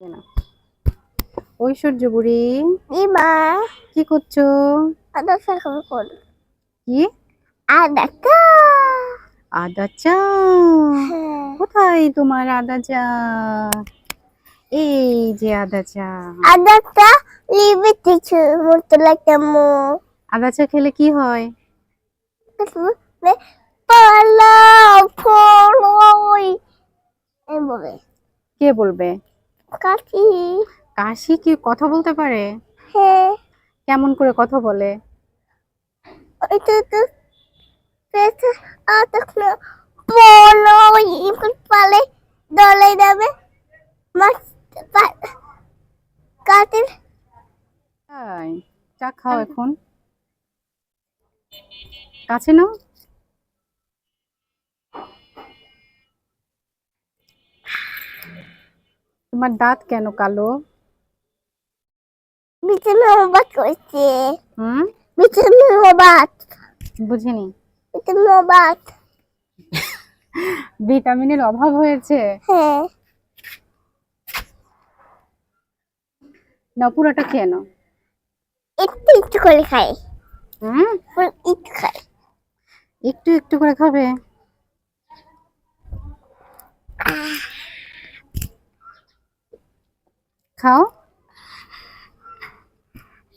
না। ঐশ্বর্য বুড়ি। দিমা কি করছ? আদা খাব কোন কি? আদা কা আদা চা? হ্যাঁ। কোথায় তোমার আদা চা? এই যে আদা চা। আদাটা লিবে কিছু মতো লাগে মো। আদা চা খেলে কি হয়? পালা ফলই এই বলে। কে বলবে? কাকি কাশি কি কথা বলতে পারে? হ্যাঁ। কেমন করে কথা বলে? এটা তো পেছে আদা না ফলই ইমকুল পালে দলে যাবে মাছ তাই চা খাও এখন। কাছে নাও। তোমার দাঁত কেন কালো? বিছানা অবাক করছে হুম? বিছানা অবাক। বুঝিনি। বিছানা অবাক। ভিটামিনের অভাব হয়েছে? হ্যাঁ। না পুরোটা নাও। একটু একটু করে খাই। হুম? একটু খাই। একটু একটু করে খাবে? খাও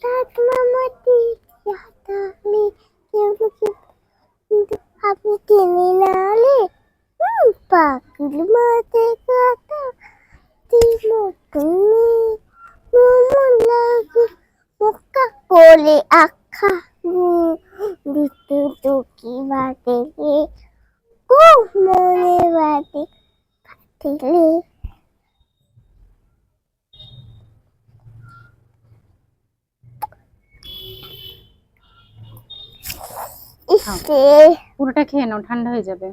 রাত মামাটি হাতালি কেউ কিন্তু আপনি কিনে নালে পাকুল মাতে কাটা দিল তুমি মোমো লাগু মুক্কা বলে আখা দুটো টুকি বাটে গো মনে বাটে পাতিলে পুরোটা খেয়ে নাও ঠান্ডা হয়ে যাবে।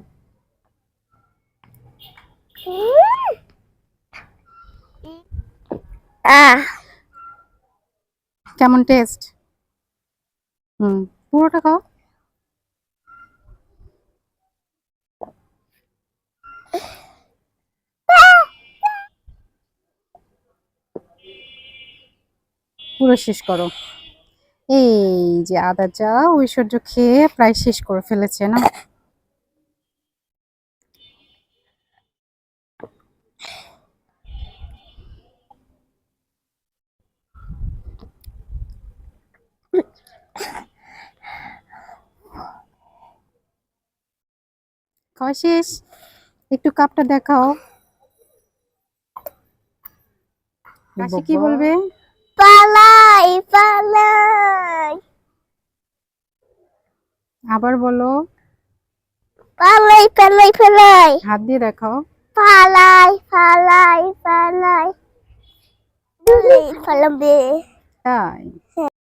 কেমন টেস্ট হুম পুরোটা খাও। পুরো শেষ করো। এই যে আদা চা ঐশ্বর্য খেয়ে প্রায় শেষ করে ফেলেছে না? খাওয়া শেষ? একটু কাপটা দেখাও। কাশি কি বলবে? পালাই পালাই। আবার বলো। পালাই পালাই পালাই। হাত দিয়ে দেখাও। পালাই পালাই পালাই। পালাবে। তাই?